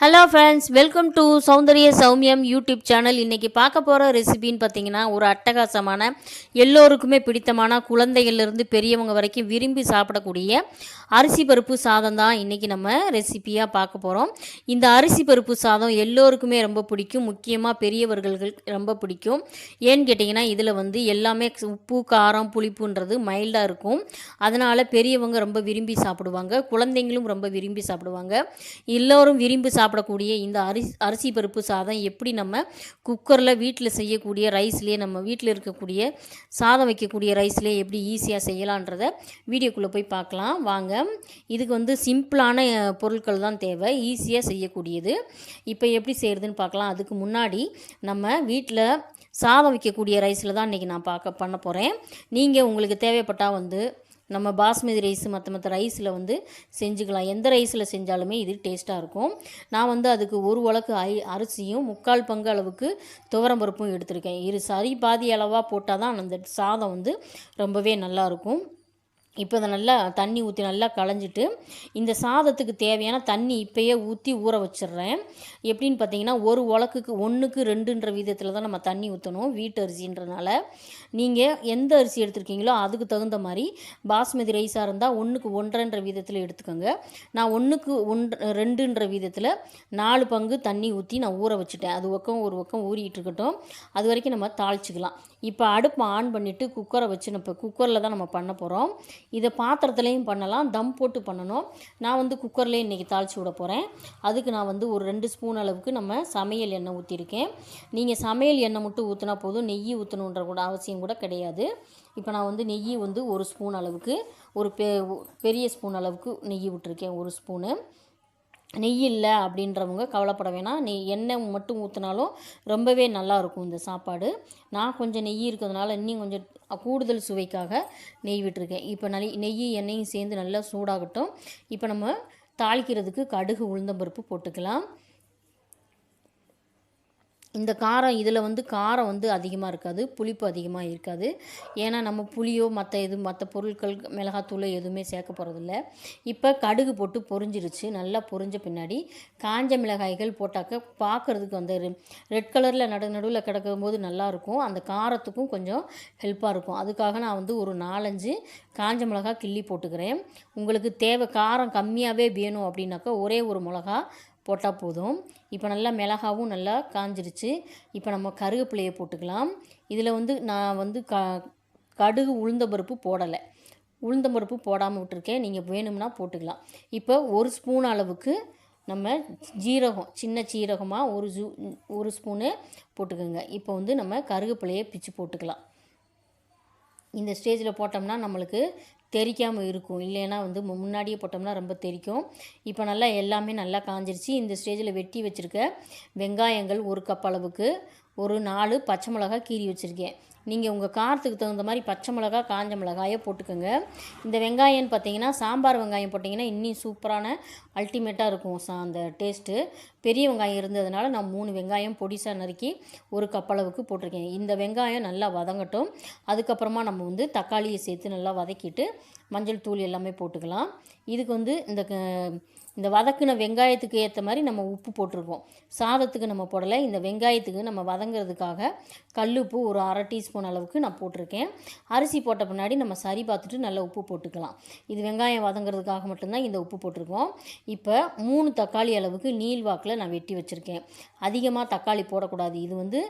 Hello friends welcome to Soundarya சௌமியம் YouTube channel இன்றைக்கி பார்க்க போகிற ரெசிபின்னு பார்த்தீங்கன்னா ஒரு அட்டகாசமான எல்லோருக்குமே பிடித்தமான குழந்தைகள்லேருந்து பெரியவங்க வரைக்கும் விரும்பி சாப்பிடக்கூடிய அரிசி பருப்பு சாதம் தான் இன்றைக்கி நம்ம ரெசிபியாக பார்க்க போகிறோம் இந்த அரிசி பருப்பு சாதம் எல்லோருக்குமே ரொம்ப பிடிக்கும். முக்கியமாக பெரியவர்களுக்கு ரொம்ப பிடிக்கும். ஏன்னு கேட்டிங்கன்னா இதில் வந்து எல்லாமே உப்பு காரம் புளிப்புன்றது மைல்டாக இருக்கும். அதனால் பெரியவங்க ரொம்ப விரும்பி சாப்பிடுவாங்க. குழந்தைங்களும் ரொம்ப விரும்பி சாப்பிடுவாங்க. எல்லோரும் விரும்பி சாப்பிடக்கூடிய இந்த அரிசி அரிசி பருப்பு சாதம் எப்படி நம்ம குக்கரில் வீட்டில் செய்யக்கூடிய ரைஸ்லேயே நம்ம வீட்டில் இருக்கக்கூடிய சாதம் வைக்கக்கூடிய ரைஸ்லேயே எப்படி ஈஸியாக செய்யலான்றத வீடியோக்குள்ளே போய் பார்க்கலாம். வாங்க இதுக்கு வந்து சிம்பிளான பொருட்கள் தான் தேவை. ஈஸியாக செய்யக்கூடியது. இப்போ எப்படி செய்கிறதுன்னு பார்க்கலாம். அதுக்கு முன்னாடி நம்ம வீட்டில் சாதம் வைக்கக்கூடிய ரைஸில் தான் இன்றைக்கி நான் பார்க்க பண்ண போகிறேன் நீங்கள் உங்களுக்கு தேவைப்பட்டால் வந்து நம்ம பாஸ்மதி ரைஸ் மற்ற மற்ற ரைஸில் வந்து செஞ்சுக்கலாம். எந்த ரைஸில் செஞ்சாலுமே இது டேஸ்ட்டாக இருக்கும். நான் வந்து அதுக்கு ஒரு உலக்கு ஐ அரிசியும் முக்கால் பங்கு அளவுக்கு துவரம் பருப்பும் எடுத்திருக்கேன். இரு சரி பாதி அளவாக போட்டால் தான் அந்த சாதம் வந்து ரொம்பவே நல்லாயிருக்கும் இப்போ இதை நல்லா தண்ணி ஊற்றி நல்லா களைஞ்சிட்டு இந்த சாதத்துக்கு தேவையான தண்ணி இப்போயே ஊற்றி ஊற வச்சிடுறேன். எப்படின்னு பார்த்தீங்கன்னா ஒரு உலக்குக்கு ஒன்றுக்கு ரெண்டுன்ற விதத்தில் தான் நம்ம தண்ணி ஊற்றணும் வீட்டு அரிசின்றனால. நீங்கள் எந்த அரிசி எடுத்துருக்கீங்களோ அதுக்கு தகுந்த மாதிரி பாஸ்மதி ரைஸாக இருந்தால் ஒன்றுக்கு ஒன்றரைன்ற விதத்தில் எடுத்துக்கோங்க. நான் ஒன்றுக்கு ஒன்று ரெண்டுன்ற விதத்தில் நாலு பங்கு தண்ணி ஊற்றி நான் ஊற வச்சுட்டேன். அது பக்கம் ஒரு பக்கம் ஊறிட்டு இருக்கட்டும். அது வரைக்கும் நம்ம தாளிச்சிக்கலாம். இப்போ அடுப்பு ஆன் பண்ணிவிட்டு குக்கரை வச்சு நம்ம இப்போ குக்கரில் தான் நம்ம பண்ண போகிறோம் இதை பாத்திரத்துலேயும் பண்ணலாம் தம் போட்டு பண்ணணும். நான் வந்து குக்கர்லேயே இன்றைக்கி தாளித்து விட போகிறேன் அதுக்கு நான் வந்து ஒரு ரெண்டு ஸ்பூன் அளவுக்கு நம்ம சமையல் எண்ணெய் ஊற்றிருக்கேன் நீங்கள் சமையல் எண்ணெய் மட்டும் ஊற்றினா போதும் நெய் ஊற்றணுன்ற கூட அவசியம் கூட கிடையாது. இப்போ நான் வந்து நெய் வந்து ஒரு ஸ்பூன் அளவுக்கு ஒரு பெ பெரிய ஸ்பூன் அளவுக்கு நெய் விட்டுருக்கேன் ஒரு ஸ்பூனு. நெய் இல்லை அப்படின்றவங்க கவலைப்பட வேணாம். நெய் எண்ணெய் மட்டும் ஊற்றினாலும் ரொம்பவே நல்லா இருக்கும் இந்த சாப்பாடு. நான் கொஞ்சம் நெய் இருக்கிறதுனால இன்னும் கொஞ்சம் கூடுதல் சுவைக்காக நெய் விட்டுருக்கேன். இப்போ நெய் நெய் எண்ணெயும் சேர்ந்து நல்லா சூடாகட்டும். இப்போ நம்ம தாளிக்கிறதுக்கு கடுகு உளுந்தம்பருப்பு போட்டுக்கலாம். இந்த காரம் இதில் வந்து காரம் வந்து அதிகமாக இருக்காது புளிப்பு அதிகமாக இருக்காது. ஏன்னா நம்ம புளியோ மற்ற இது மற்ற பொருட்கள் மிளகாத்தூளோ எதுவுமே சேர்க்க போகிறதில்ல இப்போ கடுகு போட்டு பொரிஞ்சிருச்சு நல்லா பொரிஞ்ச பின்னாடி காஞ்ச மிளகாய்கள் போட்டாக்க பார்க்குறதுக்கு அந்த ரெட் கலரில் நடு நடுவில் கிடக்கும்போது நல்லாயிருக்கும் அந்த காரத்துக்கும் கொஞ்சம் ஹெல்ப்பாக இருக்கும். அதுக்காக நான் வந்து ஒரு நாலஞ்சு காஞ்ச மிளகா கிள்ளி போட்டுக்கிறேன். உங்களுக்கு தேவை காரம் கம்மியாகவே வேணும் அப்படின்னாக்கா ஒரே ஒரு மிளகா போட்டால் போதும். இப்போ நல்லா மிளகாவும் நல்லா காஞ்சிருச்சு. இப்போ நம்ம கருவேப்பிலையை போட்டுக்கலாம். இதில் வந்து நான் வந்து க கடுகு உளுந்த பருப்பு போடலை. உளுந்த பருப்பு போடாமல் விட்டுருக்கேன். நீங்கள் வேணும்னா போட்டுக்கலாம். இப்போ ஒரு ஸ்பூன் அளவுக்கு நம்ம ஜீரகம் சின்ன சீரகமாக ஒரு ஜூ ஒரு ஸ்பூனு போட்டுக்கோங்க. இப்போ வந்து நம்ம கருவேப்பிலையை பிச்சு போட்டுக்கலாம். இந்த ஸ்டேஜில் போட்டோம்னா நம்மளுக்கு தெறிக்காமல் இருக்கும். இல்லைன்னா வந்து மு- முன்னாடியே போட்டோம்னா ரொம்ப தெறிக்கும் இப்போ நல்லா எல்லாமே நல்லா காஞ்சிருச்சு. இந்த ஸ்டேஜில் வெட்டி வச்சுருக்க வெங்காயங்கள் ஒரு கப் அளவுக்கு ஒரு நாலு பச்சை மிளகா கீறி வச்சுருக்கேன். நீங்கள் உங்கள் காரத்துக்கு தகுந்த மாதிரி பச்சை மிளகா காஞ்ச மிளகாயை போட்டுக்கோங்க. இந்த வெங்காயம்னு பார்த்தீங்கன்னா சாம்பார் வெங்காயம் போட்டிங்கன்னா இன்னும் சூப்பரான அல்டிமேட்டாக இருக்கும் சா அந்த டேஸ்ட்டு பெரிய வெங்காயம் இருந்ததுனால நான் மூணு வெங்காயம் பொடிசாக நறுக்கி ஒரு கப்பளவுக்கு போட்டிருக்கேன். இந்த வெங்காயம் நல்லா வதங்கட்டும். அதுக்கப்புறமா நம்ம வந்து தக்காளியை சேர்த்து நல்லா வதக்கிட்டு மஞ்சள் தூள் எல்லாமே போட்டுக்கலாம். இதுக்கு வந்து இந்த க- இந்த வதக்குன வெங்காயத்துக்கு ஏற்ற மாதிரி நம்ம உப்பு போட்டிருக்கோம். சாதத்துக்கு நம்ம போடலை. இந்த வெங்காயத்துக்கு நம்ம வதங்குறதுக்காக கல்லுப்பு ஒரு அரை டீஸ்பூன் அளவுக்கு நான் போட்டிருக்கேன். அரிசி போட்ட பின்னாடி நம்ம சரி பார்த்துட்டு நல்லா உப்பு போட்டுக்கலாம். இது வெங்காயம் வதங்குறதுக்காக மட்டும்தான் இந்த உப்பு போட்டிருக்கோம். இப்போ மூணு தக்காளி அளவுக்கு நீள்வாக்கில் நான் வெட்டி வச்சுருக்கேன். அதிகமாக தக்காளி போடக்கூடாது. இது வந்து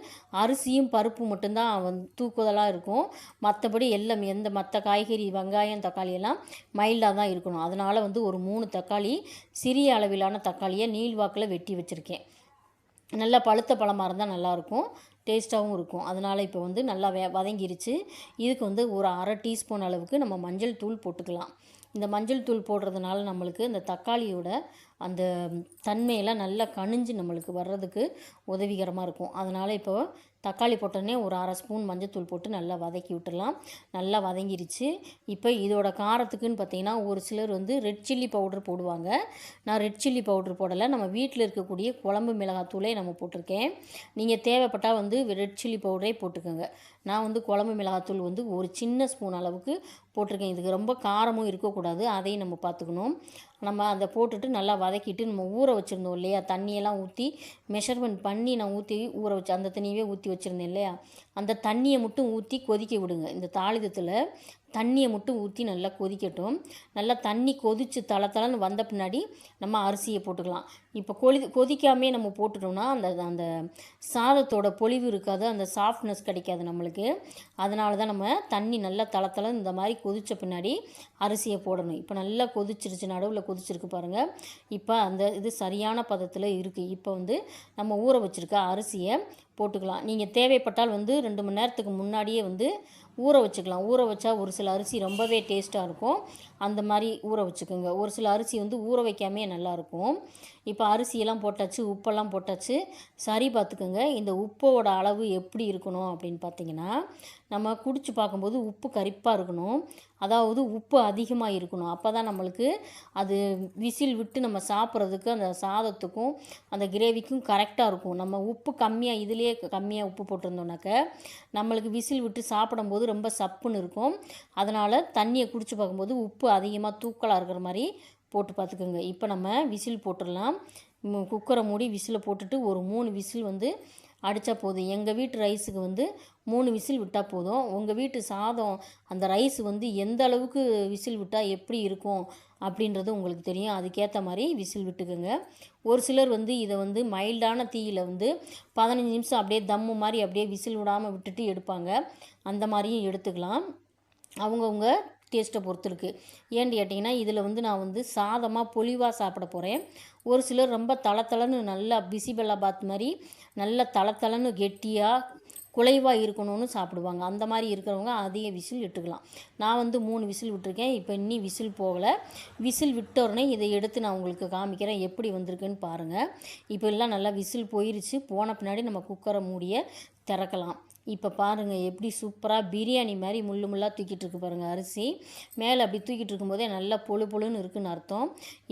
அரிசியும் பருப்பு மட்டும்தான் வந்து தூக்குதலாக இருக்கும். மற்றபடி எல்லாம் எந்த மற்ற காய்கறி வெங்காயம் தக்காளி எல்லாம் மைல்டாக தான் இருக்கணும். அதனால் வந்து ஒரு மூணு தக்காளி சிறிய அளவிலான தக்காளியை நீள்வாக்கில் வெட்டி வச்சுருக்கேன். நல்லா பழுத்த பழமாக இருந்தால் நல்லாயிருக்கும் டேஸ்ட்டாகவும் இருக்கும். அதனால் இப்போ வந்து நல்லா வே வதங்கிருச்சு. இதுக்கு வந்து ஒரு அரை டீஸ்பூன் அளவுக்கு நம்ம மஞ்சள் தூள் போட்டுக்கலாம். இந்த மஞ்சள் தூள் போடுறதுனால நம்மளுக்கு இந்த தக்காளியோட அந்த தன்மையெல்லாம் நல்லா கனிஞ்சு நம்மளுக்கு வர்றதுக்கு உதவிகரமாக இருக்கும். அதனால் இப்போ தக்காளி போட்டோன்னே ஒரு அரை ஸ்பூன் மஞ்சத்தூள் போட்டு நல்லா வதக்கி விட்டுடலாம். நல்லா வதங்கிருச்சு. இப்போ இதோட காரத்துக்குன்னு பார்த்தீங்கன்னா ஒரு சிலர் வந்து ரெட் சில்லி பவுடர் போடுவாங்க. நான் ரெட் சில்லி பவுடர் போடலை. நம்ம வீட்டில் இருக்கக்கூடிய குழம்பு மிளகாத்தூளே நம்ம போட்டிருக்கேன். நீங்கள் தேவைப்பட்டால் வந்து ரெட் சில்லி பவுடரே போட்டுக்கோங்க. நான் வந்து குழம்பு மிளகாத்தூள் வந்து ஒரு சின்ன ஸ்பூன் அளவுக்கு போட்டிருக்கேன். இதுக்கு ரொம்ப காரமும் இருக்கக்கூடாது. அதையும் நம்ம பார்த்துக்கணும். நம்ம அதை போட்டுட்டு நல்லா வதக்கிட்டு நம்ம ஊற வச்சுருந்தோம் இல்லையா? தண்ணியெல்லாம் ஊற்றி மெஷர்மெண்ட் பண்ணி நான் ஊற்றி ஊற வச்சு அந்த தண்ணியவே ஊற்றி வச்சுருந்தேன் இல்லையா? அந்த தண்ணியை மட்டும் ஊற்றி கொதிக்க விடுங்க. இந்த தாளிதத்தில் தண்ணியை மட்டும் ஊற்றி நல்லா கொதிக்கட்டும். நல்லா தண்ணி கொதித்து தள தளன்னு வந்த பின்னாடி நம்ம அரிசியை போட்டுக்கலாம். இப்போ கொதி கொதிக்காமே நம்ம போட்டுட்டோம்னா அந்த அந்த சாதத்தோட பொலிவு இருக்காது அந்த சாஃப்ட்னஸ் கிடைக்காது நம்மளுக்கு. அதனால தான் நம்ம தண்ணி நல்லா தள தளன்னு இந்த மாதிரி கொதித்த பின்னாடி அரிசியை போடணும். இப்போ நல்லா கொதிச்சிருச்சு நடுவில் கொதிச்சிருக்கு பாருங்கள் இப்போ அந்த இது சரியான பதத்தில் இருக்குது இப்போ வந்து நம்ம ஊற வச்சுருக்க அரிசியை போட்டுக்கலாம். நீங்கள் தேவைப்பட்டால் வந்து ரெண்டு மணி நேரத்துக்கு முன்னாடியே வந்து ஊற வச்சுக்கலாம். ஊற வச்சா ஒரு சில அரிசி ரொம்பவே டேஸ்ட்டாக இருக்கும். அந்த மாதிரி ஊற வச்சுக்கோங்க. ஒரு சில அரிசி வந்து ஊற வைக்காமே நல்லாயிருக்கும் இப்போ அரிசியெல்லாம் போட்டாச்சு உப்பெல்லாம் போட்டாச்சு. சரி பார்த்துக்கோங்க இந்த உப்போட அளவு எப்படி இருக்கணும் அப்படின்னு பார்த்தீங்கன்னா நம்ம குடிச்சு பார்க்கும்போது உப்பு கரிப்பாக இருக்கணும். அதாவது உப்பு அதிகமாக இருக்கணும். அப்போ தான் நம்மளுக்கு அது விசில் விட்டு நம்ம சாப்பிட்றதுக்கு அந்த சாதத்துக்கும் அந்த கிரேவிக்கும் கரெக்டாக இருக்கும். நம்ம உப்பு கம்மியாக இதுலேயே கம்மியாக உப்பு போட்டிருந்தோம்னாக்க நம்மளுக்கு விசில் விட்டு சாப்பிடும்போது ரொம்ப சப்புன்னு இருக்கும். அதனால் தண்ணியை குடிச்சு பார்க்கும்போது உப்பு அதிகமாக தூக்கலாக இருக்கிற மாதிரி போட்டு பார்த்துக்கோங்க. இப்போ நம்ம விசில் போட்டுடலாம். குக்கரை மூடி விசிலை போட்டுட்டு ஒரு மூணு விசில் வந்து அடித்தா போதும். எங்கள் வீட்டு ரைஸுக்கு வந்து மூணு விசில் விட்டால் போதும். உங்கள் வீட்டு சாதம் அந்த ரைஸ் வந்து எந்த அளவுக்கு விசில் விட்டால் எப்படி இருக்கும் அப்படின்றது உங்களுக்கு தெரியும். அதுக்கேற்ற மாதிரி விசில் விட்டுக்குங்க. ஒரு சிலர் வந்து இதை வந்து மைல்டான தீயில் வந்து பதினஞ்சு நிமிஷம் அப்படியே தம்மு மாதிரி அப்படியே விசில் விடாமல் விட்டுட்டு எடுப்பாங்க. அந்த மாதிரியும் எடுத்துக்கலாம். அவங்கவுங்க டேஸ்ட்டை பொறுத்து இருக்குது ஏன்னு கேட்டிங்கன்னா இதில் வந்து நான் வந்து சாதமாக பொலிவாக சாப்பிட போகிறேன் ஒரு சிலர் ரொம்ப தளத்தளன்னு நல்லா பிசிபெல்லாபாத் மாதிரி நல்ல தளத்தளன்னு கெட்டியாக குலைவாக இருக்கணும்னு சாப்பிடுவாங்க. அந்த மாதிரி இருக்கிறவங்க அதிக விசில் விட்டுக்கலாம். நான் வந்து மூணு விசில் விட்டுருக்கேன். இப்போ இன்னி விசில் போகலை. விசில் விட்டோடனே இதை எடுத்து நான் உங்களுக்கு காமிக்கிறேன். எப்படி வந்திருக்குன்னு பாருங்கள் இப்போ எல்லாம் நல்லா விசில் போயிருச்சு. போன பின்னாடி நம்ம குக்கரை மூடிய திறக்கலாம். இப்போ பாருங்கள் எப்படி சூப்பராக பிரியாணி மாதிரி முள்ளு முள்ளாக தூக்கிட்டு இருக்கு பாருங்கள் அரிசி. மேலே அப்படி தூக்கிட்டு இருக்கும்போதே நல்லா பொழு பொழுன்னு இருக்குன்னு அர்த்தம்.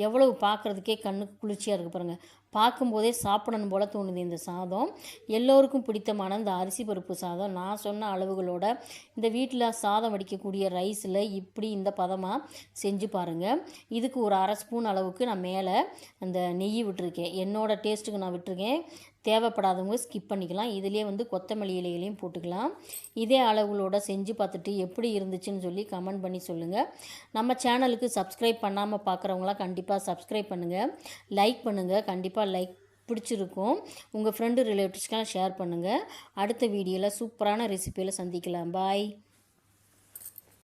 எவ்வளவு பார்க்குறதுக்கே கண்ணுக்கு குளிர்ச்சியாக இருக்குது பாருங்கள் பார்க்கும்போதே சாப்பிடணும் போல தோணுது இந்த சாதம். எல்லோருக்கும் பிடித்தமான இந்த அரிசி பருப்பு சாதம். நான் சொன்ன அளவுகளோட இந்த வீட்டில் சாதம் வடிக்கக்கூடிய ரைஸில் இப்படி இந்த பதமாக செஞ்சு பாருங்கள் இதுக்கு ஒரு அரை ஸ்பூன் அளவுக்கு நான் மேலே அந்த நெய் விட்டுருக்கேன். என்னோடய டேஸ்ட்டுக்கு நான் விட்டுருக்கேன். தேவைப்படாதவங்க ஸ்கிப் பண்ணிக்கலாம். இதுலேயே வந்து கொத்தமல்லி இலைகளையும் போட்டுக்கலாம். இதே அளவுகளோட செஞ்சு பார்த்துட்டு எப்படி இருந்துச்சுன்னு சொல்லி கமெண்ட் பண்ணி சொல்லுங்கள் நம்ம சேனலுக்கு சப்ஸ்கிரைப் பண்ணாமல் பார்க்குறவங்களாம் கண்டிப்பாக சப்ஸ்கிரைப் பண்ணுங்கள் லைக் பண்ணுங்கள் கண்டிப்பாக லைக் பிடிச்சிருக்கும். உங்கள் ஃப்ரெண்டு ரிலேட்டிவ்ஸ்க்கெலாம் ஷேர் பண்ணுங்கள் அடுத்த வீடியோவில் சூப்பரான ரெசிபியில் சந்திக்கலாம். பாய்